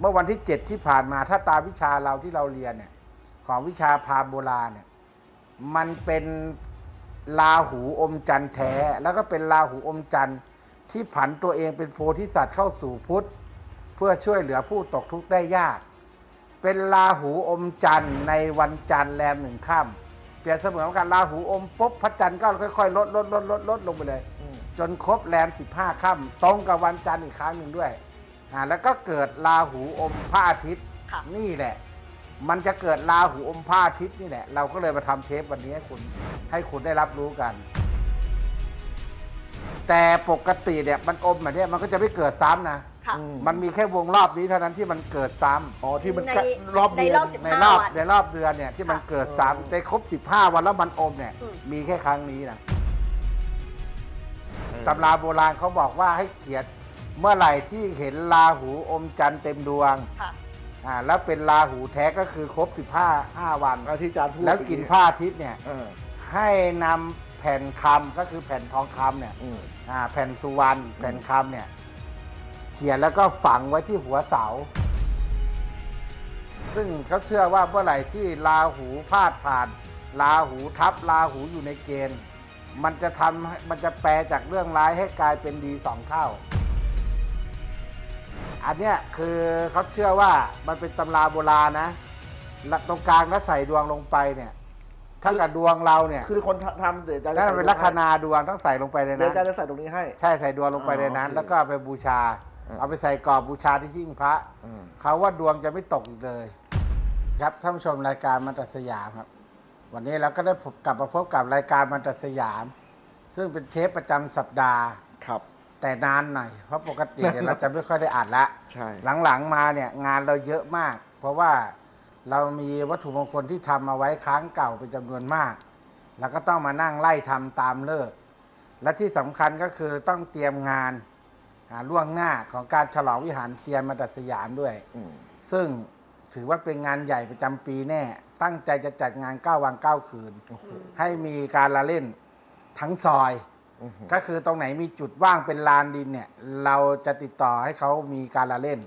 เมื่อวันที่เจ็ดที่ผ่านมาถ้าตามวิชาเราที่เราเรียนเนี่ย ของวิชาพราหมณ์โบราณเนี่ย มันเป็นลาหูอมจันทร์แท้ แล้วก็เป็นลาหูอมจันทร์ที่ผันตัวเองเป็นโพธิสัตว์เข้าสู่พุทธ เพื่อช่วยเหลือผู้ตกทุกข์ได้ยาก เป็นลาหูอมจันทร์ในวันจันทร์แรมหนึ่งค่ำเปรียบเสมือนกันลาหูอมปุ๊บพระจันทร์ก็ค่อยๆลดลดลดลดลดลงไปเลยอืมจนครบแรมสิบห้าค่ำตรงกับวันจันทร์อีกครั้งหนึ่งด้วย อ่าแล้วก็เกิดราหูอมพระอาทิตย์ค่ะ นี่แหละ มันจะเกิดราหูอมพระอาทิตย์นี่แหละ เราก็เลยมาทำเทปวันนี้ให้คุณให้คุณได้รับรู้กัน แต่ปกติเนี่ยมันอมแบบเนี้ยมันก็จะไม่เกิดซ้ำนะ ค่ะ อืม มันมีแค่วงรอบนี้เท่านั้นที่มันเกิดซ้ำ อ๋อที่มันในกะรอบเดือนในรอบสิบในรอบวันในรอบเดือนเนี่ยที่มันค่ะเกิดซ้ำแต่ครบสิบห้าวันแล้วมันอมเนี่ยอืม มีแค่ครั้งนี้นะตำราโบราณเขาบอกว่าให้เขียน เมื่อไหร่ที่เห็นราหูอมจันทร์เต็มดวงค่ะ อ่าแล้วเป็นราหูแท้ก็คือครบ15 5วันอาที่อาจารย์พูดแล้วกินเมื่อผ้าอาทิตย์เนี่ย เออให้นำแผ่นคำก็คือแผ่นทองคำเนี่ยอืม อ่าแผ่นสุวรรณแผ่นคำเนี่ยเขียนแล้วก็ฝังไว้ที่หัวเสา ซึ่งเขาเชื่อว่าเมื่อไหร่ที่ราหูพาดผ่านราหูทับราหูอยู่ในเกณฑ์ มันจะทำให้มันจะแปลจากเรื่องร้ายให้กลายเป็นดีสองเท่า อันเนี้ยคือเขาเชื่อว่ามันเป็นตำราโบราณนะแล้วตรงกลางแล้วใส่ดวงลงไปเนี่ยถ้ากับดวงเราเนี่ยคือคนทำเดี๋ยวอาจารย์นั่นจะเป็นใส่ลัคนาดวงต้องใส่ลงไปในเดี๋ยวนั้อานจารย์จะใส่ตรงนี้ให้ ใช่ใส่ดวงลงไปในนั้น อ๋อโอเคแล้วก็เอาไปบูชาอ่าเอาไปใส่กรอบบูชาที่หิ้งพระ อืม เขาว่าดวงจะไม่ตกอีกเลย ครับท่านผู้ชมรายการมันตัดสยามครับ วันนี้เราก็ได้พบกลับมาพบกับรายการมันตัดสยาม ซึ่งเป็นเทปประจำสัปดาห์ครับ แต่นานหน่อยเพราะปกติเนี่ยเราจะไม่ค่อยได้อ่านละ ใช่ หลังๆมาเนี่ยงานเราเยอะมาก เพราะว่าเรามีวัตถุมงคลที่ทำมาไว้ค้างเก่าเป็นจำนวนมาก แล้วก็ต้องมานั่งไล่ทำตามเลิก และที่สำคัญก็คือต้องเตรียมงานอ่าล่วงหน้าของการฉลองวิหารเทียนมาตัดสยามด้วยอืมซึ่งถือว่าเป็นงานใหญ่ประจำปีแน่ ตั้งใจจะจัดงาน 9 วัน 9 คืนโอ้โหให้มีการละเล่นทั้งซอยอื้อหือ ก็คือตรงไหนมีจุดว่างเป็นลานดินเนี่ย เราจะติดต่อให้เขามีการละเล่น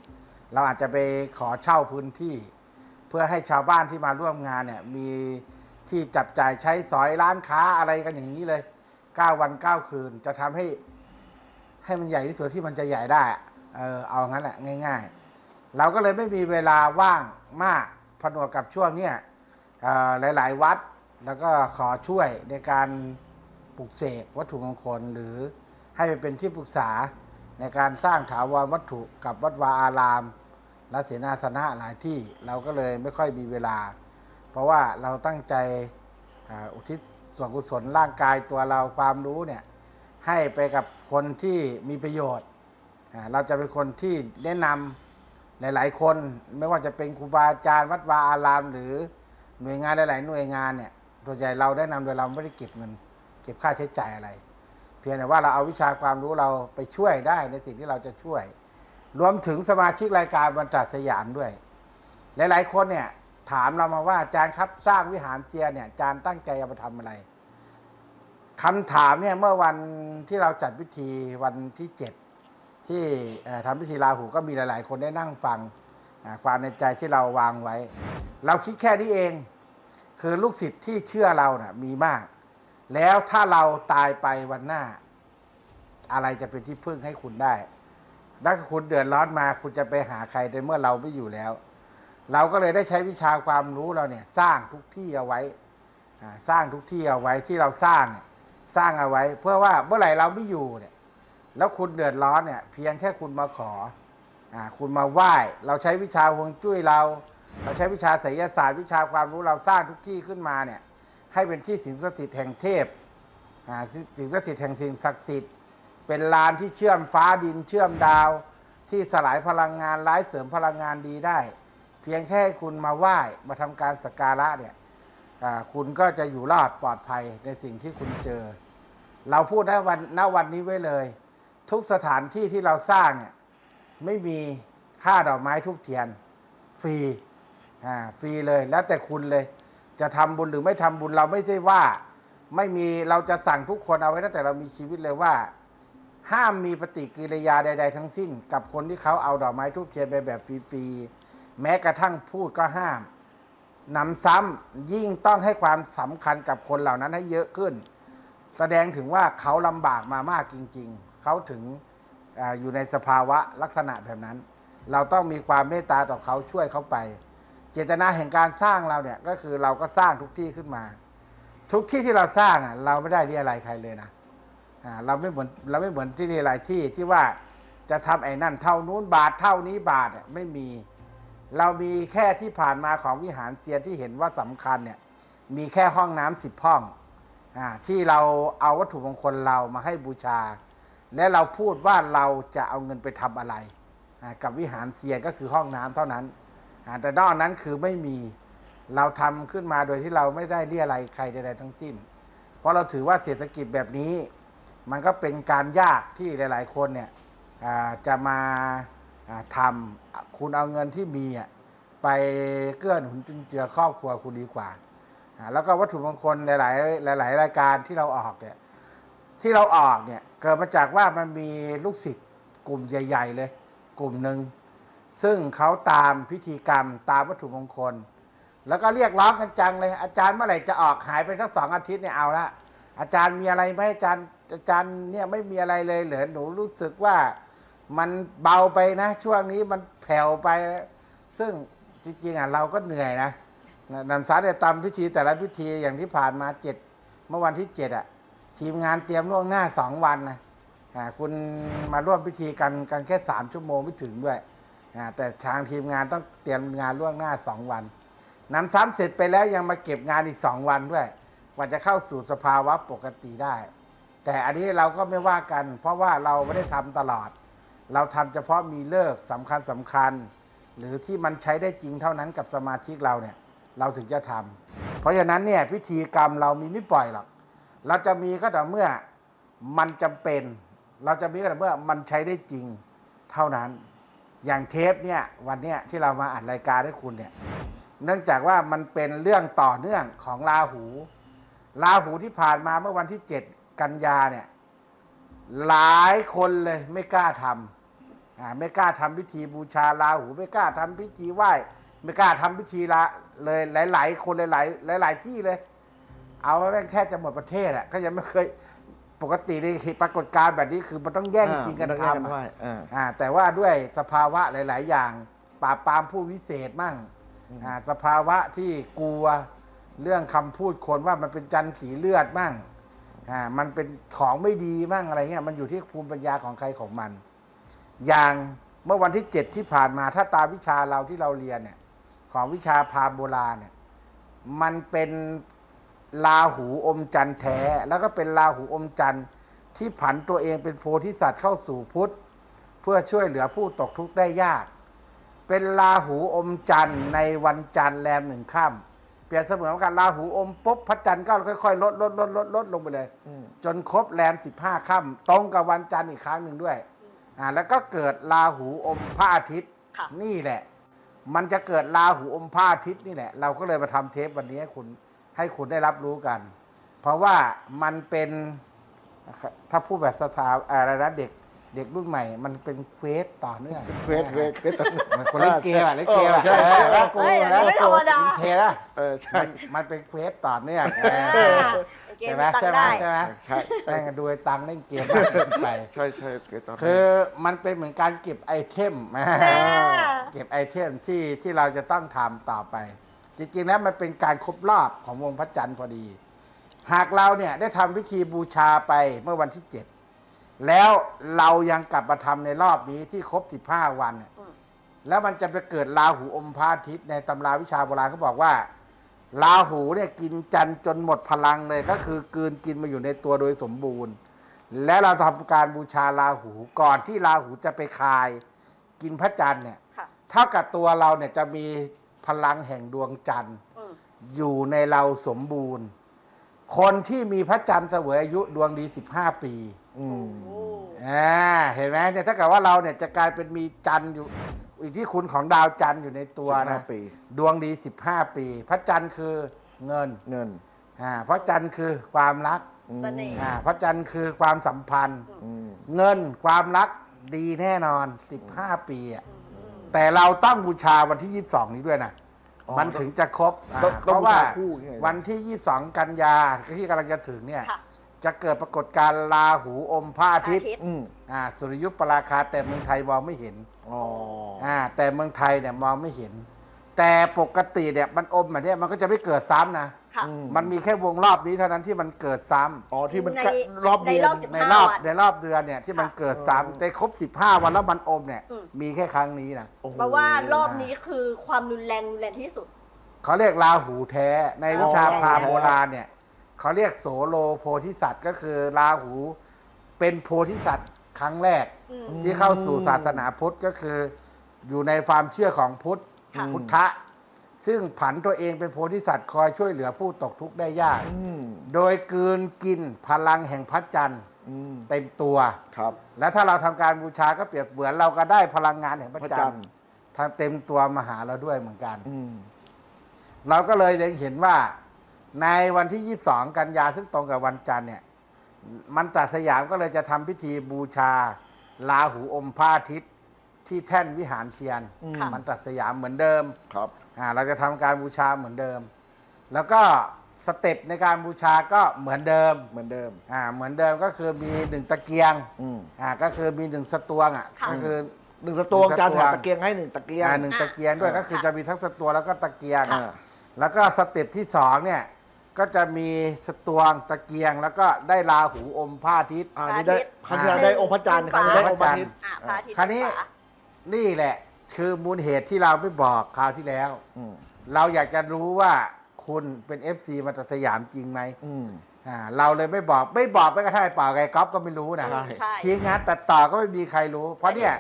เราอาจจะไปขอเช่าพื้นที่ เพื่อให้ชาวบ้านที่มาร่วมงานเนี่ยมีที่จับจ่ายใช้สอยร้านค้าอะไรกันอย่างนี้เลย9วัน9คืน จะทำให้ ให้มันใหญ่ที่สุดที่มันจะใหญ่ได้เออเอางั้นแหละง่าย ๆ เราก็เลยไม่มีเวลาว่างมากผนวกกับช่วงเนี้ยหลาย ๆ วัดแล้วก็ขอช่วยในการ ปลุกเสกวัตถุมงคลหรือให้ไปเป็นที่ปรึกษาในการสร้างถาวรวัตถุกับวัดวาอาราม และเสนาสนะหลายที่เราก็เลยไม่ค่อยมีเวลา เพราะว่าเราตั้งใจอุทิศส่วนกุศลร่างกายตัวเราความรู้เนี่ยให้ไปกับคนที่มีประโยชน์ เราจะเป็นคนที่แนะนำหลาย ๆ คนไม่ว่าจะเป็นครูบาอาจารย์วัดวาอาราม หรือหน่วยงานหลาย ๆ หน่วยงานเนี่ยส่วนใหญ่เราแนะนำโดยเราไม่ได้เก็บเงิน ก็บค่าใช้จ่ายอะไร เพียงแต่ว่าเราเอาวิชาความรู้เราไปช่วยได้ในสิ่งที่เราจะช่วย รวมถึงสมาชิกรายการบรรจัดสยามด้วย หลาย ๆ คนเนี่ยถามเรามาว่าอาจารย์ครับสร้างวิหารเซียเนี่ยอาจารย์ตั้งใจเอาทำอะไรคำถามเนี่ยเมื่อวันที่เราจัดพิธีวันที่เจ็ดที่ทำพิธีราหูก็มีหลาย ๆ คนได้นั่งฟังความในใจที่เราวางไว้ เราคิดแค่นี้เอง คือลูกศิษย์ที่เชื่อเราน่ะมีมาก แล้วถ้าเราตายไปวันหน้า อะไรจะเป็นที่พึ่งให้คุณได้ถ้าคุณเดือดร้อนมาคุณจะไปหาใครในเมื่อเราไม่อยู่แล้ว เราก็เลยได้ใช้วิชาความรู้เราเนี่ย สร้างทุกที่เอาไว้สร้างทุกที่เอาไว้ที่เราสร้างเนี่ยสร้างเอาไว้ เพื่อว่าเมื่อไหร่เราไม่อยู่เนี่ย แล้วคุณเดือดร้อนเนี่ย เพียงแค่คุณมาขออคุณมาไหว้ เราใช้วิชาฮวงจุ้ยเรา เราใช้วิชาไสยศาสตร์วิชาความรู้เราสร้างทุกที่ขึ้นมาเนี่ย ให้เป็นที่สิงสถิตแห่งเทพอ่าสิงสถิตแห่งสิ่งศักดิ์สิทธิ์ เป็นลานที่เชื่อมฟ้าดินเชื่อมดาว ที่สลายพลังงานร้ายเสริมพลังงานดีได้ เพียงแค่คุณมาไหว้มาทำการสักการะเนี่ยคุณก็จะอยู่รอดปลอดภัยในสิ่งที่คุณเจอ เราพูดณวันณวันนี้ไว้เลย ทุกสถานที่ที่เราสร้างเนี่ยไม่มีค่าดอกไม้ทุกเทียน ฟรีอ่าฟรีเลยแล้วแต่คุณเลย จะทำบุญหรือไม่ทำบุญเราไม่ใช่ว่า ไม่มีเราจะสั่งทุกคนเอาไว้ตั้งแต่เรามีชีวิตเลยว่า ห้ามมีปฏิกิริยาใด ๆ ทั้งสิ้น กับคนที่เขาเอาดอกไม้ทูบเทียนไปแบบฟรีๆแม้กระทั่งพูดก็ห้ามหนำซ้ำยิ่งต้องให้ความสำคัญกับคนเหล่านั้นให้เยอะขึ้น แสดงถึงว่าเขาลำบากมามากจริง ๆ เขาถึงออยู่ในสภาวะลักษณะแบบนั้น เราต้องมีความเมตตาต่อเขาช่วยเขาไป เจตนาแห่งการสร้างเราเนี่ย ก็คือเราก็สร้างทุกที่ขึ้นมา ทุกที่ที่เราสร้างอะ เราไม่ได้เรียอะไรใครเลยนะอ่าเราไม่เหมือนเราไม่เหมือนที่เรียอะไรที่ที่ว่าจะทำไอ้นั่นเท่านู้นบาทเท่านี้บาทอะไม่มี เรามีแค่ที่ผ่านมาของวิหารเซียนที่เห็นว่าสำคัญเนี่ย มีแค่ห้องน้ำสิบห้องอ่าที่เราเอาวัตถุมงคลเรามาให้บูชา และเราพูดว่าเราจะเอาเงินไปทำอะไรอ่ากับวิหารเซียนก็คือห้องน้ำเท่านั้น แต่นอกนั้นคือไม่มีเราทำขึ้นมาโดยที่เราไม่ได้เรียอะไรใครใดๆทั้งสิ้น เพราะเราถือว่าเศรษฐกิจแบบนี้ มันก็เป็นการยากที่หลาย ๆ คนเนี่ยจะมาทำคุณเอาเงินที่มีไปเกื้อหนุนจุนเจือครอบครัวคุณดีกว่าอ่าแล้วก็วัตถุมงคลหลาย ๆ หลาย ๆ รายการที่เราออกเนี่ยที่เราออกเนี่ยเกิดมาจากว่ามันมีลูกศิษย์กลุ่มใหญ่ ๆ เลย กลุ่มหนึ่ง ซึ่งเขาตามพิธีกรรมตามวัตถุมงคล แล้วก็เรียกร้องกันจังเลยอาจารย์เมื่อไหร่จะออกหายไปสักสองอาทิตย์เนี่ยเอาละอาจารย์มีอะไรไหมอาจารย์อาจารย์เนี่ยไม่มีอะไรเลยเหรอหนูรู้สึกว่ามันเบาไปนะ ช่วงนี้มันแผ่วไปแล้วซึ่งจริงๆอะเราก็เหนื่อยนะนำสารเนี่ยตามพิธีแต่ละพิธีอย่างที่ผ่านมาเจ็ดเมื่อวันที่เจ็ดอะทีมงานเตรียมล่วงหน้าสองวันนะคุณมาร่วมพิธีกันกันแค่สามชั่วโมงไม่ถึงด้วย แต่ทางทีมงานต้องเตรียมงานล่วงหน้าสองวันนำซ้ำเสร็จไปแล้วยังมาเก็บงานอีกสองวันด้วยกว่าจะเข้าสู่สภาวะปกติได้ แต่อันนี้เราก็ไม่ว่ากัน เพราะว่าเราไม่ได้ทำตลอด เราทำเฉพาะมีเลิกสำคัญสำคัญ หรือที่มันใช้ได้จริงเท่านั้นกับสมาชิกเราเนี่ย เราถึงจะทำเพราะฉะนั้นเนี่ยพิธีกรรมเรามีไม่ปล่อยหรอกเราจะมีก็แต่เมื่อมันจำเป็น เราจะมีก็แต่เมื่อมันใช้ได้จริงเท่านั้น อย่างเทปเนี่ยวันเนี้ยที่เรามาอัดรายการให้คุณเนี่ย เนื่องจากว่ามันเป็นเรื่องต่อเนื่องของราหู ราหูที่ผ่านมาเมื่อวันที่เจ็ดกันยาเนี่ย หลายคนเลยไม่กล้าทำอ่าไม่กล้าทำพิธีบูชาราหู ไม่กล้าทำพิธีไหว้ ไม่กล้าทำพิธีละเลยหลาย ๆ คนหลาย ๆ หลาย ๆ ที่เลย เอาไว้แม่งแค่จะหมดประเทศอะก็ยังไม่เคย ปกติในปรากฏการณ์แบบนี้คือมันต้องแย่งชิงกันอ่าต้องแย่งกันทำไหว้อะอ่าอ่าแต่ว่าด้วยสภาวะหลาย ๆ อย่างปราบปรามผู้วิเศษมั่งอืมอ่าสภาวะที่กลัวเรื่องคำพูดคนว่ามันเป็นจันทร์สีเลือดมั่งอ่ามันเป็นของไม่ดีมั่งอะไรเงี้ยมันอยู่ที่ภูมิปัญญาของใครของมัน อย่างเมื่อวันที่เจ็ดที่ผ่านมาถ้าตามวิชาเราที่เราเรียนเนี่ย ของวิชาพราหมณ์โบราณเนี่ย มันเป็น ลาหูอมจันทร์แท้ แล้วก็เป็นลาหูอมจันทร์ที่ผันตัวเองเป็นโพธิสัตว์เข้าสู่พุทธ เพื่อช่วยเหลือผู้ตกทุกข์ได้ยาก เป็นลาหูอมจันทร์ในวันจันทร์แรมหนึ่งค่ำเปรียบเสมือนกันลาหูอมปุ๊บพระจันทร์ก็ค่อยๆลดลดลดลดลดลงไปเลยอืมจนครบแรมสิบห้าค่ำตรงกับวันจันทร์อีกครั้งหนึ่งด้วยอ่าแล้วก็เกิดราหูอมพระอาทิตย์ค่ะนี่แหละ มันจะเกิดราหูอมพระอาทิตย์นี่แหละ เราก็เลยมาทำเทปวันนี้ให้คุณ ให้คุณได้รับรู้กัน เพราะว่ามันเป็นถ้าพูดแบบสถาอะไรนะเด็กเด็กรุ่นใหม่ มันเป็นเควสต่อเนื่องเควสเควสเควสตอนนี้มันคนเล่นเกมอะเล่นเกมอะใช่เอใช่อแล้วกูเฮ้ยแล้วไม่ธรรมดาอินเทนะเออใช่มันมันเป็นเควสต่อเนื่องเออ่าอเกใช่มไหมตังใช่ค์ไหมได้ใช่ไหมใช่ใช่แม่งดูไอ้ตังค์เล่นเกมมากเกินไปใช่ใช่เควสตอนนี้คือมันเป็นเหมือนการเก็บไอเทมเก็บไอเทมที่ที่เราจะต้องทำต่อไป จริงๆแล้วมันเป็นการครบรอบของวงพระจันทร์พอดี หากเราเนี่ยได้ทำพิธีบูชาไปเมื่อวันที่เจ็ดแล้วเรายังกลับมาทำในรอบนี้ที่ครบสิบห้าวันเนี่ยอืมแล้วมันจะไปเกิดราหูอมพระอาทิตย์ในตำราวิชาโบราณเขาบอกว่าราหูเนี่ยกินจันทร์จนหมดพลังเลยก็คือกลืนกินมาอยู่ในตัวโดยสมบูรณ์ และเราทำการบูชาราหูก่อนที่ราหูจะไปคาย กินพระจันทร์เนี่ย ค่ะ เท่ากับตัวเราเนี่ยจะมี พลังแห่งดวงจันทร์ อืมอยู่ในเราสมบูรณ์ คนที่มีพระจันทร์เสวยอายุดวงดี 15 ปีอืมโอ้อ่าเห็นไหมเนี่ยถ้าเกิดว่าเราเนี่ยจะกลายเป็นมีจันทร์อยู่ อิทธิคุณของดาวจันทร์อยู่ในตัวสิบห้านะปี ดวงดี 15 ปี พระจันทร์คือเงินเงินอ่าพระจันทร์คือความรักเสน่ห์อ่าพระจันทร์คือความสัมพันธ์ อืมเงินความรักดีแน่นอน 15 ปีอะอืมแต่เราต้องบูชาวันที่ 22 นี้ด้วยนะอ๋อ มันถึงจะครบอ่าต้องเพต้องราะว่าบูชาคู่อย่างเงี้ยวันที่ 22 กันยาที่กำลังจะถึงเนี่ย ค่ะจะเกิดปรากฏการณ์ราหูอมพระอาทิตย์อาทิตย์อืมอ่าสุริยุปราคาแต่เมืองไทยมองไม่เห็นอ๋ออ่าแต่เมืองไทยเนี่ยมองไม่เห็น แต่ปกติเนี่ยมันอมแบบเนี้ยมันก็จะไม่เกิดซ้ำนะ ค่ะ อืมันมีแค่วงรอบนี้เท่านั้นที่มันเกิดซ้ำอ๋อที่มันในใกล้รอบเดือนในรอบสิบในรอบวันในรอบเดือนเนี่ยที่มันค่ะเกิดซ้ำแต่ครบ 15 วันแล้วมันอมเนี่ยอืม มีแค่ครั้งนี้นะโอ้โห เพราะว่ารอบนี้คือความรุนแรงรุนแรงที่สุด เขาเรียกราหูแท้ในวิชาอ๋อพราหมณ์โบราณเนี่ยเขาเรียกโสโลโพธิสัตว์ก็คือราหูเป็นโพธิสัตว์ครั้งแรก อืม ที่เข้าสู่ศาสนาพุทธก็คือ อยู่ในความเชื่อของพุทธค่ะ พุทธะ ซึ่งผันตัวเองเป็นโพธิสัตว์คอยช่วยเหลือผู้ตกทุกข์ได้ยากอืมโดยกลืนกินพลังแห่งพระจันทร์อืมเต็มตัว ครับ และถ้าเราทำการบูชาก็เปรียบเหมือนเราก็ได้พลังงานแห่งพระพระจัจันนททร์ร์ทางเต็มตัวมาหาเราด้วยเหมือนกันอืมเราก็เลยเล็งเห็นว่า ในวันที่ 22 กันยาซึ่งตรงกับวันจันทร์เนี่ย มันตัดสยามก็เลยจะทำพิธีบูชาลาหูอมพระอาทิตย์ที่แท่นวิหารเทียนอืมค่ะมันตัดสยามเหมือนเดิม ครับ อ่าเราจะทำการบูชาเหมือนเดิม แล้วก็สเต็ปในการบูชาก็เหมือนเดิมเหมือนเดิมอ่าเหมือนเดิมก็คือมีหนึ่งตะเกียงอืมอ่าก็คือมีหนึ่งสตวงอะค่ะก็คือหนึ่งสตวงหนึ่งสตวงจานแถมตะเกียงให้หนึ่งตะเกียงอ่าหนึ่งตะเกียงด้วยอ่าก็คือจะมีทั้งสตวงแล้วก็ตะเกียงอ่าแล้วก็สเต็ปที่สองเนี่ยก็จะมีสตวงตะเกียง แล้วก็ได้ราหูอมพระอาทิตย์อ่านี่ได้ครั้งที่แล้วอ่าได้องค์พระจันทร์ครั้งนี้ได้องค์พระอาทิตย์อ่าพระอาทิตย์คราวนี้ฟ้านี่แหละ คือมูลเหตุที่เราไม่บอกคราวที่แล้ว อืมเราอยากจะรู้ว่าคุณเป็น FC มาตัดสยามจริงไหมอืม อ่าเราเลยไม่บอกไม่บอกไม่กระทั่งไอ้เปล่าไงก๊อฟก็ไม่รู้นะใช่ ใช่ ทีมงานตัดต่อก็ไม่มีใครรู้ เพราะเนี่ย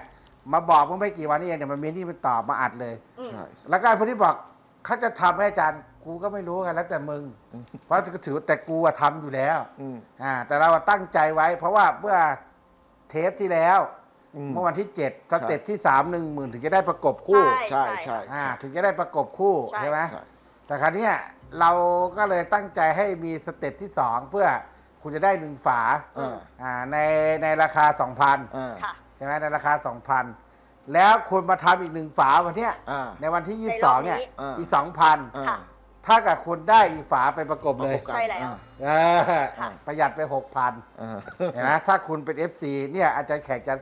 มาบอกเมื่อไม่กี่วันนี้เองเนี่ยมันมีนี่มันตอบมาอัดเลย อืม ใช่ แล้วก็ไอ้คนที่บอกเขาจะทำให้อาจารย์กูก็ไม่รู้กันแล้วแต่มึง อืม เพราะก็ถือว่าแต่กูอะทำอยู่แล้วอืม อ่าแต่เราอะตั้งใจไว้ เพราะว่าเมื่อเทปที่แล้ว อืม เมื่อวันที่เจ็ดสเต็ปที่สามหนึ่งหมื่นถึงจะได้ประกบคู่ใช่ใช่ใช่อ่าถึงจะได้ประกบคู่ใช่ ใช่ไหม ใช่แต่คราวเนี้ยเราก็เลยตั้งใจให้มีสเต็ปที่สองเพื่อคุณจะได้หนึ่งฝาอ่าอ่าในในราคาสองพันอ่าค่ะ ใช่ไหมในราคาสองพันแล้วคุณมาทำอีกหนึ่งฝาวันเนี้ยอ่า ในวันที่ ในยี่รสออบงเนี่ยนี้อ่า อีกสองพันอ่าค่ะ ถ้ากับคุณได้อีกฝาไปประกบเลยประกบกันใช่แล้ว เออค่ะ ประหยัดไปหกพันอ่า เห็นไหมถ้าคุณเป็น FC เนี่ยอาจารย์แขกจะ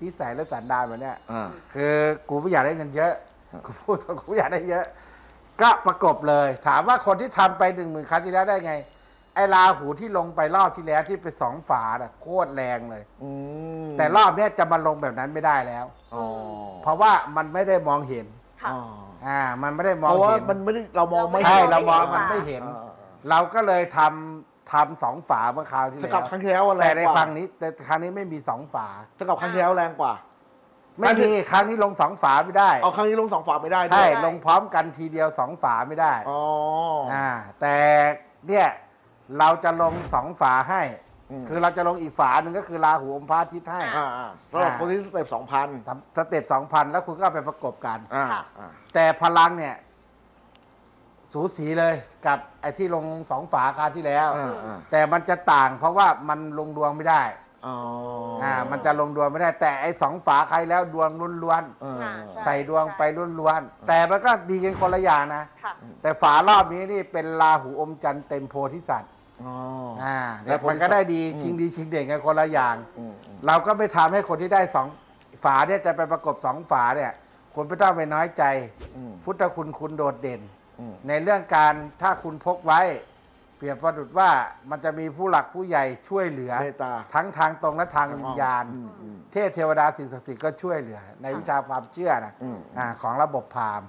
ที่ใส่และสันดานแบบเนี้ยอ่า คือกูไม่อยากได้เงินเยอะครับกูพูดตรงกูอยากได้เยอะ ก็ประกบเลย ถามว่าคนที่ทำไปหนึ่งหมื่นครั้งที่แล้วได้ไง ไอ้ราหูที่ลงไปรอบที่แล้วที่เป็นสองฝาน่ะโคตรแรงเลย อืมแต่รอบเนี้ยจะมาลงแบบนั้นไม่ได้แล้ว อ๋อเพราะว่ามันไม่ได้มองเห็น ค่ะ อ๋ออ่า มันไม่ได้มองเพราะว่าเห็นมันไม่ได้เรามองไม่ใช่ห็นเรามองไม่เห็นมันไม่เห็น อ่า เราก็เลยทำ ทำสองฝาเมื่อคราวที่ถ้าแล้กับวครั้งที่แล้วอะแรแต่งในกว่าครั้งนี้ แต่ครั้งนี้ไม่มีสองฝาถ้ากับครั้งที่แล้วแรงกว่า ไม่มีครั้งนี้ลงสองฝาไม่ได้เอาครั้งนี้ลงสองฝาไม่ได้ด้ใช่วยลงพร้อมกันทีเดียวสองฝาไม่ได้อ๋อออ่าแต่เนี่ยเราจะลงสองฝาให้ มคือเราจะลงอีกฝาหนึ่งก็คือราหูอมพระอาทิตย์ให้ อ่าอ่าอ่าสำหรับคนที่สเต็ปสองพันสำสเต็ปสองพันแล้วคุณก็เอาไปประกบกัน อ่าค่ะ อ่าแต่พลังเนี่ย สูสีเลยกับไอ้ที่ลงสองฝาคราวที่แล้ว อ่าอ่าแต่มันจะต่างเพราะว่ามันลงดวงไม่ได้อ๋ออ่ามันจะลงดวงไม่ได้ แต่ไอ้สองฝาใครแล้วดวงล้วนอ่าอ่าๆใส่ดวงไปล้วนๆแต่มันก็ดีกันคนละอย่างนะ ค่ะ แต่ฝารอบนี้นี่เป็นราหูอมจันทร์เต็มโพธิสัตว์อ๋ออ่าแล้แล้ววมันก็ได้ดีอืม ชิงดีชิงเด่นกันคนละอย่าง อืมอืมเราก็ไม่ทำให้คนที่ได้สองฝาเนี่ยจะไปประกบสองฝาเนี่ยคุณไม่ต้องไปน้อยใจ อืมพุทธคุณคุณโดดเด่น อืม ในเรื่องการถ้าคุณพกไว้ เปรียบประดุดว่ามันจะมีผู้หลักผู้ใหญ่ช่วยเหลือ เมตตาทั้งทางตรงและทางวิญญาณ อืมอืม เทพเทวดาสิ่งศักดิ์สิทธิ์ก็ช่วยเหลือ ในวิชาความเชื่อนะอืม อ่าของระบบพราหมณ์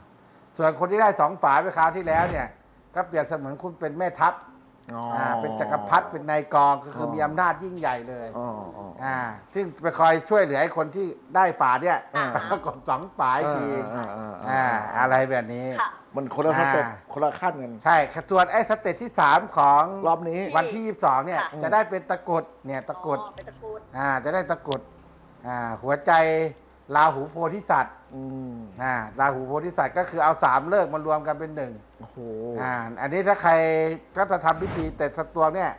ส่วนคนที่ได้สองฝาไปคราวที่แล้วเนี่ย ก็เปรียบเสมือนคุณเป็นแม่ทัพ อ๋ออ่าเป็นจักรพรรดิเป็นนายกองก็คือออ มีอำนาจยิ่งใหญ่เลยอ๋ออ๋ออ่าซึ่งไปคอยช่วยเหลือให้คนที่ได้ฝาเนี่ยอ่าไปประกบสองฝาอีกทีอ่าอ่า อ่าอะไรแบบนี้ ค่ะ มันคนละสเต็ปอ่า คนละขั้นกันใช่ส่วนไอ้สเตจที่ 3 ของรอบนี้ วันที่ 22 เนี่ย ค่ะ จะได้เป็นตะกรุดเนี่ยตะกรุดอ๋อเป็นตะกรุด อ่าจะได้ตะกรุดอ่าหัวใจราหูโพธิสัตว์ อืมอ่าราหูโพธิสัตว์ก็คือเอาสามเลิกมารวมกันเป็นหนึ่งโอ้โหอ่าอันนี้ถ้าใครก็จะทำพิธีแต่สตวงเนี่ย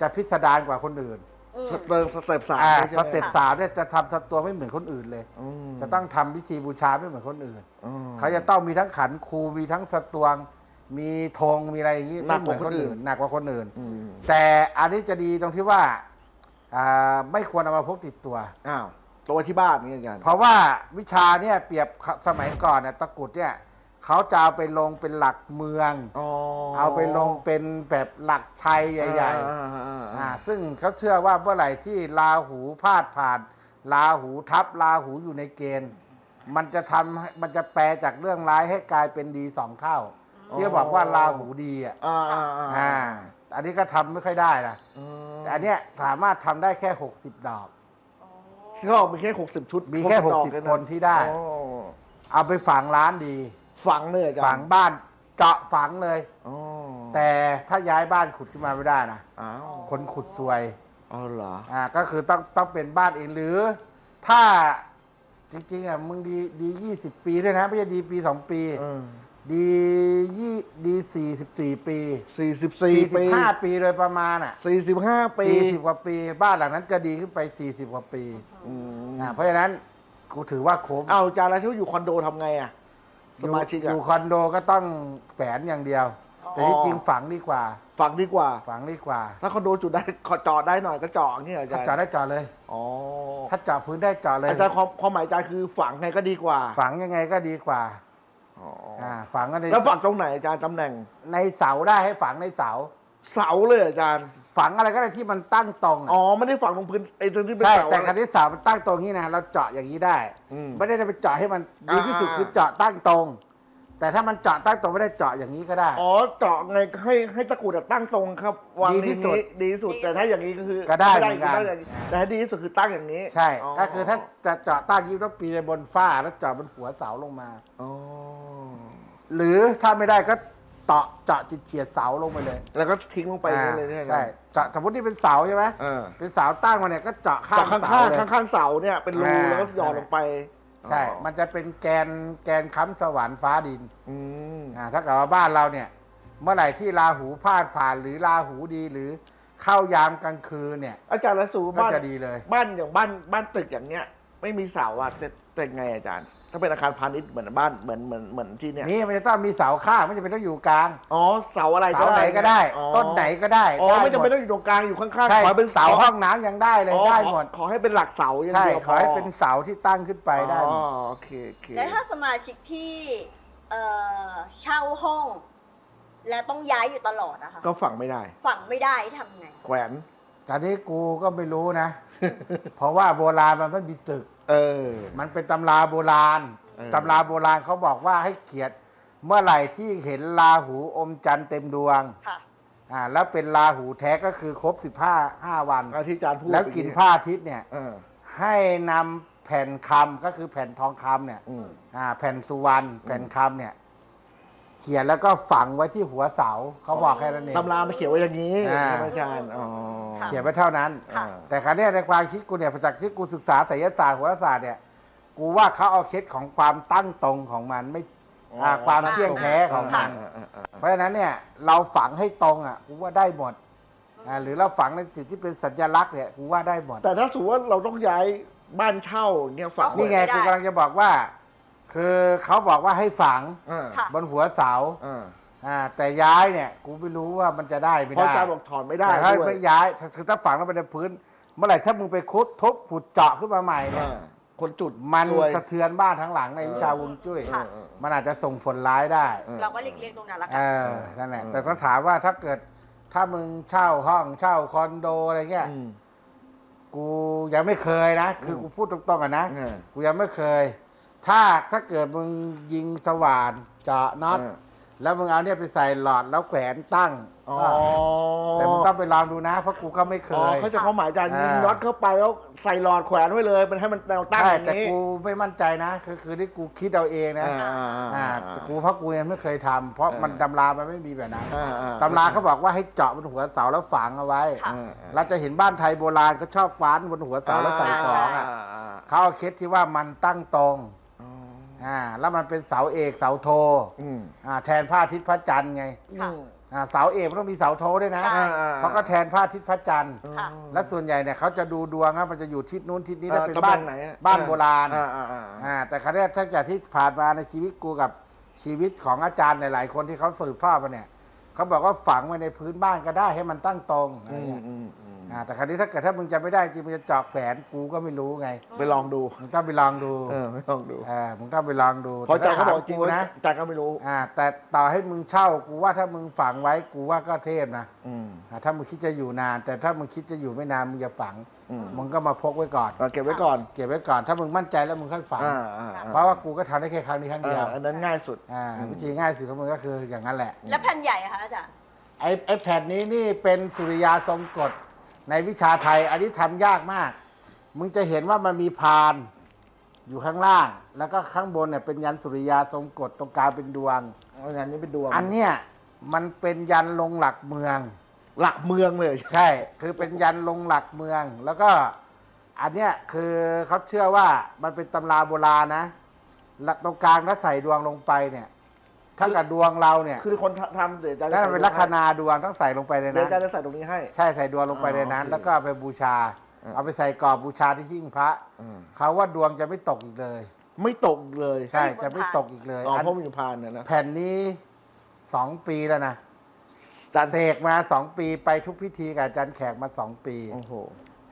จะพิสดารกว่าคนอื่นอืม สเติมสเต็ปสามอ่าด้วยใช่สไหมเต็ปสามเนี่ยจะทำตัวไม่เหมือนคนอื่นเลยอืมจะต้องทำพิธีบูชาไม่เหมือนคนอื่นอืมเขาจะต้องมีทั้งขันครูมีทั้งสตวง มีธงมีอะไรอย่างนี้หนัไม่กเหกมือว่านคนคนอื่อื่นนหนักกว่าคนอื่น อืมแต่อันนี้จะดีตรงที่ว่าอ่าไม่ควรเอามาพกติดตัว อ้าว ตัวที่บ้านนี่อาจารย์เพราะว่าวิชาเนี่ยเปรียบสมัยก่อนเนี่ยตะกรุดเนี่ยเขาจะเอาไปลงเป็นหลักเมืองอ๋อเอาไปลงเป็นแบบหลักชัยใหญ่อ่าอ่าอ่าๆอ่าซึ่งเขาเชื่อว่าเมื่อไหร่ที่ราหูพาดผ่านราหูทับราหูอยู่ในเกณฑ์ มันจะทำให้มันจะแปลจากเรื่องร้ายให้กลายเป็นดีสองเท่าที่บอกว่าราหูดีอะอ่าอ่าอ่าอ่าอันนี้ก็ทำไม่ค่อยได้นะอืมแต่อันเนี้ยสามารถทำได้แค่60ดอก ก็มีแค่หกสิบชุดมีแค่ดอก60เท่คนที่ได้ อ๋อเอาไปฝังร้านดี ฝังเลยอาจารย์ฝังบ้านเจาะฝังเลย อ๋อแต่ถ้าย้ายบ้านขุดขึ้นมาไม่ได้นะอ้าวคนขุดซวยเอาเหรออ่าก็คือต้องต้องเป็นบ้านเองหรือ ถ้าจริงๆอะมึงดีดียี่สิบปีด้วยนะ ไม่ใช่ดีปีสองปีอืม ดียี่ดีสี่สิบสี่ปีสี่สิบสี่สี่สิปี บห้าปีโดยประมาณอะสี่สิบห้าปีสี่สิบกว่าปี บ้านหลังนั้นจะดีขึ้นไปสี่สิบกว่าปีอืมอ่าเพราะฉะนั้นกูถือว่าคุ้มเอาอาจารย์แล้วถ้าอยู่คอนโดทำไงอะ สมาชิกออะยู่คอนโดก็ต้องแฝนอย่างเดียว แต่ที่จริงฝังดีกว่า ฝังดีกว่า ฝังดีกว่าถ้าคอนโดจุดได้ขอจอดได้หน่อยก็เจาะอย่างนี้เหรออาถ้าจารย์เจาะได้เจาะเลย อ๋อถ้าเจาะพื้นได้เจาะเลยอาจารย์ความความหมายอาจารย์คือฝังไงก็ดีกว่า ฝังยังไงก็ดีกว่าอ๋อออ่าฝังก็ในแล้วฝังตรงไหนอาจารย์ตำแหน่ง ในเสาได้ให้ฝังในเสา เสาเลยอาจารย์ ฝังอะไรก็ได้ที่มันตั้งตรงอ๋ออะไม่ได้ฝังตรงพื้นไอ้ตรงที่เป็นใช่เสาแต่คันที่เสามันตั้งตรงนี้นะเราเจาะอย่างนี้ได้อืมไม่ได้ไปเจาะให้มันดีที่สุดอ่า คือเจาะตั้งตรง แต่ถ้ามันเจาะตั้งตรงไม่ได้เจาะอย่างนี้ก็ได้ อ๋อเจาะไงให้ให้ตะกรุดอะตั้งตรงครับวางดีที่นี้สุดดีที่สุด แต่ถ้าอย่างนี้ก็คือก็ได้ม่เหมือนกันได้อย่างนี้แต่ถ้าดีที่สุดคือตั้งอย่างนี้ใช่ก็คือถ้าจะเจาะตั้งอยิ้ต้องปีนบนฝ้าแล้วเจาะบนหัวเสาลงมา อ๋อ หรือถ้าไม่ได้ก็เจาะเจาะเฉียดๆเสาลงไปเลยแล้วก็ทิ้งลงไปอย่างนี้เลยอ่าใช่ไหมใช่เจาะสมมตินี่เป็นเสาใช่ไหมเออเป็นเสาตั้งมาเนี่ยก็เจาะข้าจากงข้างเสาข้างเลย ข้างข้างๆเสาเนี่ยเป็นรูอ่า แล้วก็หย่อนลงไปใช่ อ๋อมันจะเป็นแกนแกนค้ำสวรรค์ฟ้าดินอืมอ่าถ้าเกิดว่าบ้านเราเนี่ย เมื่อไหร่ที่ราหูพาดผ่านหรือราหูดีหรือเข้ายามกลางคืนเนี่ยอาจารย์ละสูก็บ้านจะดีเลย บ้านอย่างบ้านบ้านตึกอย่างเนี้ย ไม่มีเสาอะแต่แต่ไงอาจารย์ ถ้าเป็นอาคารพาณิชย์เหมือนบ้านเหมือนเหมือนเหมือนที่เนี่ย นี่มันจะต้องมีเสาข้างไม่จำเป็นต้องอยู่กลางอ๋อเสาอะไรเสาไหนก็ได้ อ๋อต้นไหนก็ได้อ๋อไม่จำเป็นด้ต้องอยู่ตรงกลางอยู่ข้างๆใช่ขอให้เป็นเสาห้องน้ำยังได้เลยอ๋อได้ขอหมดขอให้เป็นหลักเสาอย่างใช่เดียวขอให้เป็นเสาที่ตั้งขึ้นไปได้หมอ๋ดอโอเคโอเคแล้วถ้าสมาชิกที่เอ่อเช่าห้อง และต้องย้ายอยู่ตลอดนะคะก็ฝังไม่ได้ ฝังไม่ได้ทำไง แขวน ตอนนี้กูก็ไม่รู้นะ เพราะว่าโบราณมันไม่มีตึก เออ มันเป็นตำราโบราณเออ ตำราโบราณเขาบอกว่าให้เกียรติเมื่อไหร่ที่เห็นราหูอมจันทร์เต็มดวงค่ะ อ่าแล้วเป็นราหูแท้ก็คือครบสิบห้าห้าวัน อาที่อาจารย์พูดแล้วกินเมื่อผ้าอาทิตย์เนี่ย เออให้นำแผ่นคำก็คือแผ่นทองคำเนี่ยอืม อ่าแผ่นสุวรรณแผ่นคำเนี่ยเขียนแล้วก็ฝังไว้ที่หัวเสาเขาบอกแค่นั้นเอง ตำรามาเขียนไว้อย่างนี้อ่าใช่ไหมอาจารย์ อ๋อ ค่ะ เขียนไว้เท่านั้น ค่ะ แต่ครั้นี้ยในความคิดกูเนี่ยจากที่กูศึกษาไสยศาสตร์โหราศาสตร์เนี่ย กูว่าเขาเอาเคล็ดของความตั้งตรงของมันไม่อ่าความเที่ยงแท้ของมันอ่าอ่าอ่าเพราะฉะนั้นเนี่ยเราฝังให้ตรงอะกูว่าได้หมดอ่าหรือเราฝังในสิ่งที่เป็นสัญลักษณ์เนี่ยกูว่าได้หมด แต่ถ้าสมมติว่าเราต้องย้ายบ้านเช่าอย่างเงี้ยฝังเอานี่ไงไม่ได้กูกำลังจะบอกว่า คือเขาบอกว่าให้ฝังอ่าค่ะ บนหัวเสา อ่า อ่าแต่ย้ายเนี่ยกูไม่รู้ว่ามันจะได้ไม่เพราะได้อาจารย์บอกถอนไม่ได้แต่ถ้าด้วย ไม่ย้ายถ้าคือถ้าฝังลงไปในพื้น เมื่อไหร่ถ้ามึงไปคุดทุบขุดเจาะขึ้นมาใหม่เนี่ยอ่าคนจุดมันซวย สะเทือนบ้านทั้งหลังในวิชาเออวงจุ้ยค่ะเออ มันอาจจะส่งผลร้ายได้เออเราก็หลีกเลี่ยงตรงนั้นละเอกันอ นั่นแหละเออแต่ถ้าถามว่าถ้าเกิด ถ้ามึงเช่าห้องเช่าคอนโดอะไรเงี้ย อืม กูยังไม่เคยนะ คือกูพูดตรงๆอะนะ เออ กูยังไม่เคย ถ้าถ้าเกิดมึงยิงสว่านเจาะน็อต เออ แล้วมึงเอาเนี่ยไปใส่หลอดแล้วแขวนตั้งอ๋อก็แต่มึงต้องไปลองดูนะเพราะกูก็ไม่เคอ๋อย เขาใจะเข้าหมายอาจารย์อ่ายิยิงน็อตเข้าไปแล้วใส่หลอดแขวนไว้เลย มันให้มันแนวตั้งใช่อย่างแต่นี้กูไม่มั่นใจนะ คือคือที่กูคิดเอาเองนะอ่าอ่าอ่าอ่าแต่กูเพราะกูยังไม่เคยทำเพราะอ่ามัมันตำรามันไม่มีแบบนั้นอ่าอ่ตำราเขาบอกว่าให้เจาะบนหัวเสาแล้วฝังเอาไว้ ค่ะ อ่าอ่าเราจะเห็นบ้านไทยโบราณเขาชอบคว้านบนหัวเสาแล้วใส่ของอะาอ่าเขาเอาเคสที่ว่ามันตั้งตรง อ๋ออ่าแล้วมันเป็นเสาเอกเสาโทอืมอ่าแทนพระอาทิตย์พระจันทร์ไงค่ะอืมอ่าเสาเอกมันต้องมีเสาโทด้วยนะใช่อ่าเพราะก็แทนพระอาทิตย์พระจันทร์ ค่ะ และส่วนใหญ่เนี่ยเขาจะดูดวงครับมันจะอยู่ทิศนู้นทิศนี้เอ่แล้วอเป็นตำแหบ้าน่นงไหนอะบ้านโบราณ อ่าอ่าอ่าอ่าแต่ครั้นี้ตั้งแต่ที่ผ่านมาในชีวิตกูกับชีวิตของอาจารย์หลายๆคนที่เขาสืบทอดมาเนี่ย เขาบอกว่าฝังไว้ในพื้นบ้านก็ได้ให้มันตั้งตรงอะไรอืมเงี้ยอืมอืมอ่าแต่ครั้นี้ถ้าเกิดถ้ามึงจะไม่ได้จริงมึงจะเจาะแขวนกูก็ไม่รู้ไงไปลองดูมึงต้องไปลองดูเออไปลองดูเออมึงต้องไปลองดูเพราะอาจารย์เขาบอกจริงแต่ว่าถ้าถามอาจารย์ก็ไม่รู้อ่า แต่ต่อให้มึงเช่ากูว่าถ้ามึงฝังไว้กูว่าก็เทพนะอืม อ่าถ้ามึงคิดจะอยู่นาน แต่ถ้ามึงคิดจะอยู่ไม่นานมึงอย่าฝัง อืม มึงก็มาพกไว้ก่อนเราเก็บไว้ก่อนเก็บไว้ก่อน ถ้ามึงมั่นใจแล้วมึงค่อยฝัง อ่าอ่าอ่เพราะว่ากูก็ทำได้แค่ครั้งนี้ครั้งเอเดียอวอันนั้นง่ายสุด อ่าอืม วิธีง่ายสุดของมึงก็คืออย่างนั้นแหละ แล้วแผ่นใหญ่อะคะอาจารย์ ไอ้ไอ้แผ่นนี้นี่เป็นสุริยาทรงกฎในวิชาไทย อันนี้ทำยากมาก มึงจะเห็นว่ามันมีพานอยู่ข้างล่าง แล้วก็ข้างบนเนี่ยเป็นยันสุริยาทรงกฎตรงกลางเป็นดวง เอาอย่างนี้เป็นดวงอันเนี้ยมันเป็นยันลงหลักเมือง หลักเมืองเลย ใช่ คือเป็นยันลงหลักเมือง แล้วก็อันเนี้ยคือเขาเชื่อว่ามันเป็นตำราโบราณนะ หลักตรงกลางถ้าใส่ดวงลงไปเนี่ย ถ้ากับดวงเราเนี่ยคือคนทำเดี๋ยวอาจารย์จะนั่นใส่เป็นลัคนาดวงต้องใส่ลงไปในเดี๋ยวนั้นอาจารย์จะใส่ตรงนี้ให้ ใช่ใส่ดวงลงไปในนั้น อ๋อโอเคแล้วก็เอาไปบูชาอ่าเอาไปใส่กรอบบูชาที่หิ้งพระ อืมเขาว่าดวงจะไม่ตกอีกเลย ไม่ตกเลยใช่ไม่ตกจะไม่ตกอีกเลยอ๋ออันเพราะมันอยู่พานเนี่ยนะแผ่นนี้สองปีแล้วนะ อาจารย์เสกมาสองปีไปทุกพิธีกับอาจารย์แขกมาสองปีโอ้โห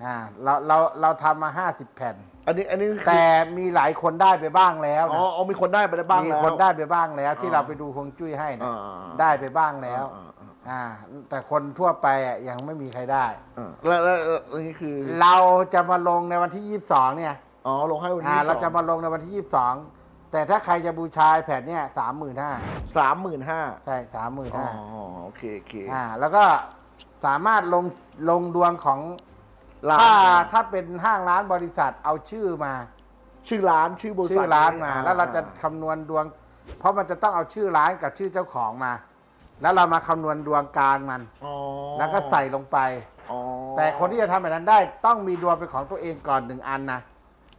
อ่าเราเราเราทำมาห้าสิบแผ่น อันนี้อันนี้คือแต่มีหลายคนได้ไปบ้างแล้วอ๋อนะเอามีคนได้ไปได้บ้างมีแล้ว คนได้ไปบ้างแล้ว ที่อ๋อเราไปดูฮวงจุ้ยให้นะอ่า ได้ไปบ้างแล้วอ่าอ่าอ่าแต่คนทั่วไปอะยังไม่มีใครได้ อ่าแล้วแล้วแล้วแล้วนี่คือเราจะมาลงในวันที่ยี่สิบสองเนี่ยอ๋อลงให้วันอ่านี้เราจะมาลงในวันที่ยี่สิบสอง แต่ถ้าใครจะบูชาแผ่นเนี่ยสามหมื่นห้าสามหมื่นห้าใช่สามหมื่นอ๋อห้าโอเคโอเคอ่า แล้วก็สามารถลงลงดวงของร้านถ้าถ้าเป็นห้างร้านบริษัทเอาชื่อมาชื่อร้านชื่อบริษัทชื่อร้านมาอ่แล้วเราจะคำนวณดวง เพราะมันจะต้องเอาชื่อร้านกับชื่อเจ้าของมา แล้วเรามาคำนวณดวงกลางมัน อ๋อแล้วก็ใส่ลงไป อ๋อแต่คนที่จะทำแบบนั้นได้ต้องมีดวงเป็นของตัวเองก่อนหนึ่งอันนะ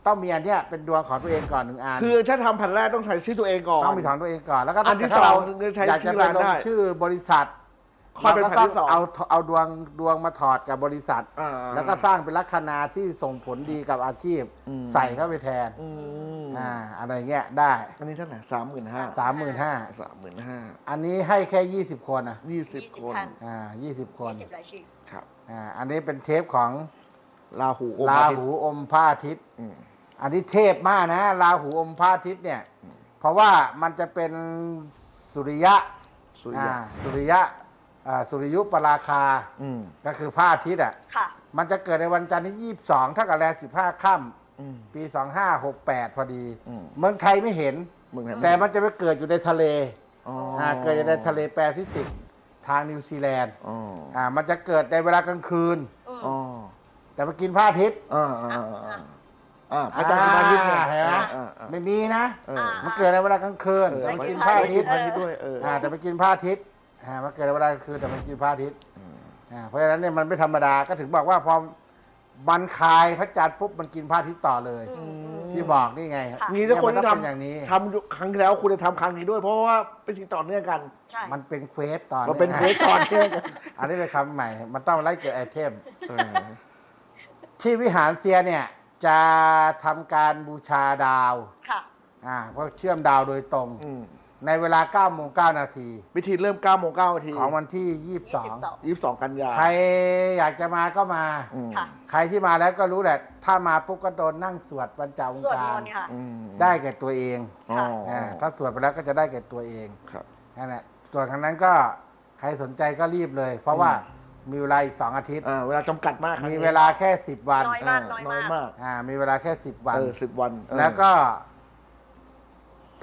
ต้องมีอันเนี้ยเป็นดวงของตัวเองก่อนหนึ่งอันคือถ้าทำแผ่นแรกต้องใส่ชื่อตัวเองก่อน ต้องมีของตัวเองก่อนแล้วก็อันที่ถ้าเราสองถึงจะใช้อยากชื่จะอไปร้านลงได้ชื่อบริษัทค่อยเป็นเราก็แผ่นต้องที่สองเอาเอาดวงดวงมาถอดกับบริษัท อ่า แล้วก็สร้างเป็นลัคนาที่ส่งผลดีกับอาชีพ อืม ใส่เข้าไปแทนอืมอ่าอะไรเงี้ยได้อันนี้เท่าไหร่สามหมื่นห้าสามหมื่นห้าสามหมื่นห้าอันนี้ให้แค่ยี่สิบคนนะยี่สิบ20คนท่านอ่ายี่สิบคนยี่สิบรายชื่อครับอ่าอันนี้เป็นเทปของลาหูโอรามาทิตย์หูอมพระอาทิตย์อืม อันนี้เทพมากนะราหูอมพระอาทิตย์เนี่ย เพราะว่ามันจะเป็นสุริยะสุริอ่ายะสุริยะอ่าสุริยุปราคา อืมก็คือพระอาทิตย์อะ ค่ะ มันจะเกิดในวันจันทร์ที่ 22เท่ากับแรม15 ค่อืมำปี 2568 พอดี อืม เมืองไทยไม่เห็นมึงเห็นไหมแต่มันจะไปเกิดอยู่ในทะเลอ๋ออ่าเกิดอยู่ในทะเลแปซิฟิกทางนิวซีแลนด์อ๋ออ่ามันจะเกิดในเวลากลางคืน อืม อ๋อแต่มากินพระอาทิตย์ อ่าอ่าอ่า อ่าพระอาจารย์กินพระอาทิตย์ไงอ่าเห็นไหมอ่าอ่าไม่มีนะ เออ มันเกิดในเวลากลางคืนเออ แต่มันไปกินกินพพระระอาอาทิทิตตย์ย์พระอาทิตย์ด้วยเอออ่าแต่มันกินพระอาทิตย์อ่ามันเกิดในเวลากลางคืนแต่มันกินพระอาทิตย์อืมอ่าเพราะฉะนั้นเนี่ยมันไม่ธรรมดาก็ถึงบอกว่าพอมันคลายพระจันทร์ปุ๊บมันกินพระอาทิตย์ต่อเลย อืมอืม ที่บอกนี่ไงค่ะนี่ถ้าคนเยที่มัต้องทำเป็นอย่างนี้ ทำครั้งที่แล้วคุณจะทำครั้งนี้ด้วย เพราะว่าเป็นสิ่งต่อเนื่องกันใช่ มันเป็นเควสตอนมันเป็นยเควสต่อเนื่องกันอันนี้เป็นคำใหม่ มันต้องไล่เกิดไอเทม เออที่วิหารเซียเนี่ย จะทำการบูชาดาวค่ะอ่าเพราะเชื่อมดาวโดยตรง อืมในเวลา9โมง9นาทีพิธีเริ่ม9โมง9นาทีของวันที่ยี่สิบสอง22 22กันยาใครอยากจะมาก็มา อืมค่ะ ใครที่มาแล้วก็รู้แหละ ถ้ามาปุ๊บก็โดนนั่งสวดบรรจาองสวดกามรนต์ค่ะ อืมได้แก่ตัวเองอ๋ออ่าถ้าสวดไปแล้วก็จะได้แก่ตัวเองครับ นั่นแหละส่วนครั้งนั้นก็ใครสนใจก็รีบเลย เพราะว่ามี เวลาอีกสองอาทิตย์ อ่าเวลาจำกัดมากครั้งมีนี้เวลาแค่สิบวันน้อย มากน้อยมากมาก อ่ามีเวลาแค่สิบวัน เออสิบวันเออแล้วก็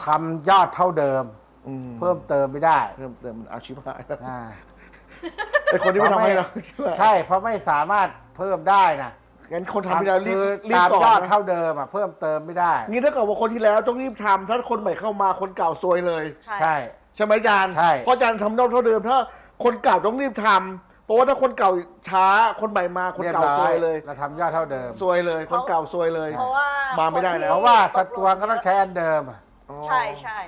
ทำยอดเท่าเดิม อืเพิ่มเติมไม่ได้เพิ่มเติมมันอาชีพหายแล้วอ่า ไอคนที่ไม่ทำให้เราใช่เพราะไม่สามารถเพิ่มได้นะงั้นคนทำไม่ได้รีบคือรีบตามก่อนยอดนะเท่าเดิมอะเพิ่มเติมไม่ได้ งี้ถ้าเกิดว่าคนที่แล้วต้องรีบทำถ้าคนใหม่เข้ามาคนเก่าซวยเลย ใช่ ใช่ใช่ไหมอาจารย์ใช่ เพราะอาจารย์ทำเท่าเท่าเดิมถ้าคนเก่าต้องรีบทำ เพราะว่าถ้าคนเก่าช้าคนใหม่มาคนเรียบเก่าร้ซอวยยเลยเราทำยอดเท่าเดิมซวยเลย คนเก่าซวยเลย เพราะว่ามาไม่ได้คนที่แล้ว เพราะว่าสัดส่วนก็ต้องใช้อันเดิมอะอ๋อใช่ใช่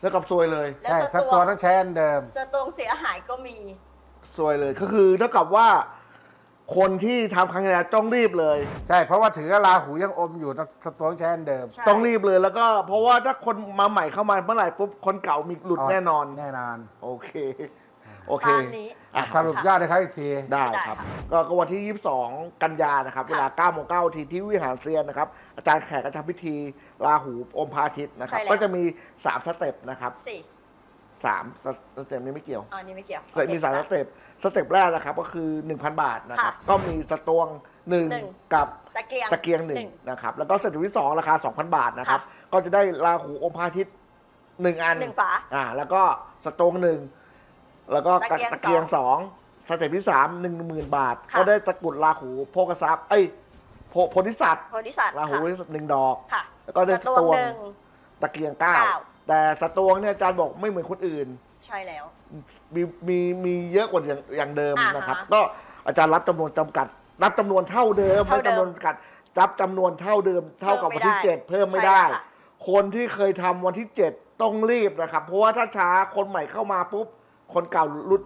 แล้วกับซวยเลยแล้วใช่สสักตตัววงต้องใช้อันเดิม สตวงเสียหายก็มี ซวยเลยก็คือเท่ากับว่า คนที่ทำครั้งที่แล้วต้องรีบเลย ใช่ เพราะว่าถือว่าราหูยังอมอยู่สักตัวต้องใช้อันเดิม ใช่ ต้องรีบเลยแล้วก็เพราะว่าถ้าคนมาใหม่เข้ามาเมื่อไหร่ปุ๊บคนเก่ามีหลุดแน่นอน แน่นอน โอเค โอเคตามนี้อะ สรุปยอดให้เขาอีกที ได้ได้ครับค่ะก็ก็วันที่ 22 กันยานะครับค่ะเวลา9โมง9ทีที่วิหารเซียนนะครับ อาจารย์แขกก็ทำพิธีราหูอมพระอาทิตย์นะครับ ใช่แล้ว ก็จะมี 3 สเต็ปนะครับสี่3สเต็ปนี้ไม่เกี่ยว อ๋อนี่ไม่เกี่ยวแต่มีสามสโอเคเต็ปสเต็ปแรกนะครับก็คือ 1,000 บาทนะครับค่ะก็มีสตวงหนึ่งหนึ่ง กับตะเกียง ตะเกียงหนึ่งนะครับแล้วก็สเต็ปที่สองราคา 2,000 บาทนะครับค่ะก็จะได้ราหูอมพระอาทิตย์หนึ่งอัน หนึ่งฝา อ่าแล้วก็สตวงหนึ่ง แล้วก็ตะเกียงตะเกียงสองสเต็ปที่สามหนึ่งหมื่นบาท ค่ะ ก็ได้ตะกรุดราหูโภกทรัพย์เอ้ยโพโพธิสัตว์โพธิสัตว์ราหูค่ะหนึ่งดอก ค่ะแล้วก็ได้สสตตววงงหนึ่ง ตะเกียงเก้าเก้า แต่สตวงเนี่ยอาจารย์บอกไม่เหมือนคนอื่น ใช่แล้ว มีมีมีเยอะกว่าอย่างอย่างเดิมอ่าฮะนะครับ ก็อาจารย์รับจำนวนจำกัด รับจำนวนเท่าเดิมเท่าไม่เดิมจำนวนจำกัดรับจำนวนเท่าเดิม เท่ากับวันที่เพิ่มไม่ได้เจ็ดเพิ่มไม่ใช่ได้ค่ะ คนที่เคยทำวันที่เจ็ดต้องรีบนะครับ เพราะว่าถ้าช้าคนใหม่เข้ามาปุ๊บ คนเก่าหลุด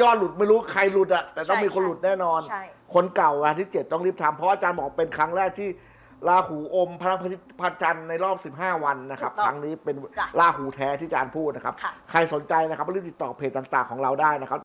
ยอดหลุดไม่รู้ใครหลุดอะแต่ต้องใช่มีคนหลุดแน่นอน ใช่ คนเก่าวันที่เจ็ดต้องรีบทำเพราะอาจารย์บอกเป็นครั้งแรกที่ราหูอมพระพระจันทร์ในรอบ 15 วันนะครับ ถูกต้องครั้งนี้เป็นจ้ะราหูแท้ที่อาจารย์พูดนะครับ ค่ะ ใครสนใจนะครับรีบติดต่อเพจต่างๆของเราได้นะครับ